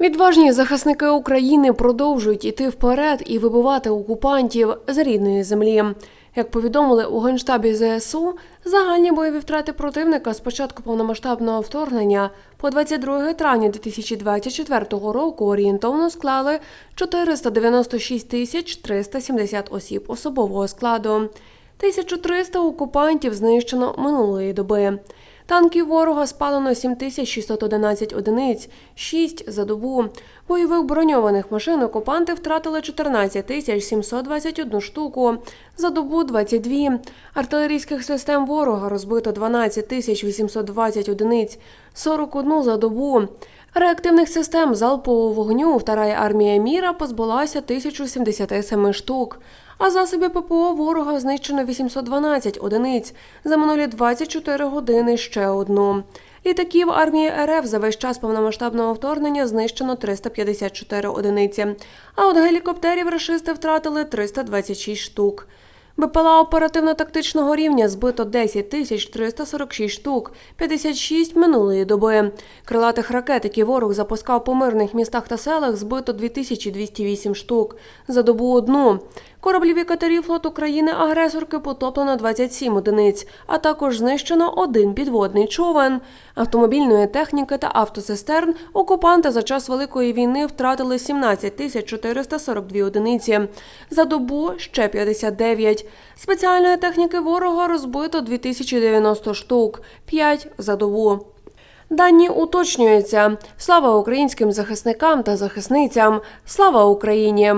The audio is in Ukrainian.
Відважні захисники України продовжують іти вперед і вибивати окупантів з рідної землі. Як повідомили у генштабі ЗСУ, загальні бойові втрати противника з початку повномасштабного вторгнення по 22 травня 2024 року орієнтовно склали 496 тисяч 370 осіб особового складу. 1300 окупантів знищено минулої доби. Танків ворога спалено 7611 одиниць, 6 за добу. Бойових броньованих машин окупанти втратили 14 тисяч 721 штуку, за добу 22. Артилерійських систем ворога розбито 12 тисяч 820 одиниць, 41 за добу. Реактивних систем залпового вогню Вторая армія міра позбулася 1077 штук. А засоби ППО ворога знищено 812 одиниць. За минулі 24 години ще одну. Літаків армії РФ за весь час повномасштабного вторгнення знищено 354 одиниці. А от гелікоптерів рашисти втратили 326 штук. БПЛА оперативно-тактичного рівня збито 10 тисяч 346 штук, 56 минулої доби. Крилатих ракет, які ворог запускав по мирних містах та селах, збито 2208 штук. За добу одну. Кораблів і катерів флоту країни-агресорки потоплено 27 одиниць, а також знищено один підводний човен. Автомобільної техніки та автоцистерн окупанти за час Великої війни втратили 17 тисяч 442 одиниці. За добу ще 59. Спеціальної техніки ворога розбито 2090 штук, 5 за добу. Дані уточнюються. Слава українським захисникам та захисницям. Слава Україні!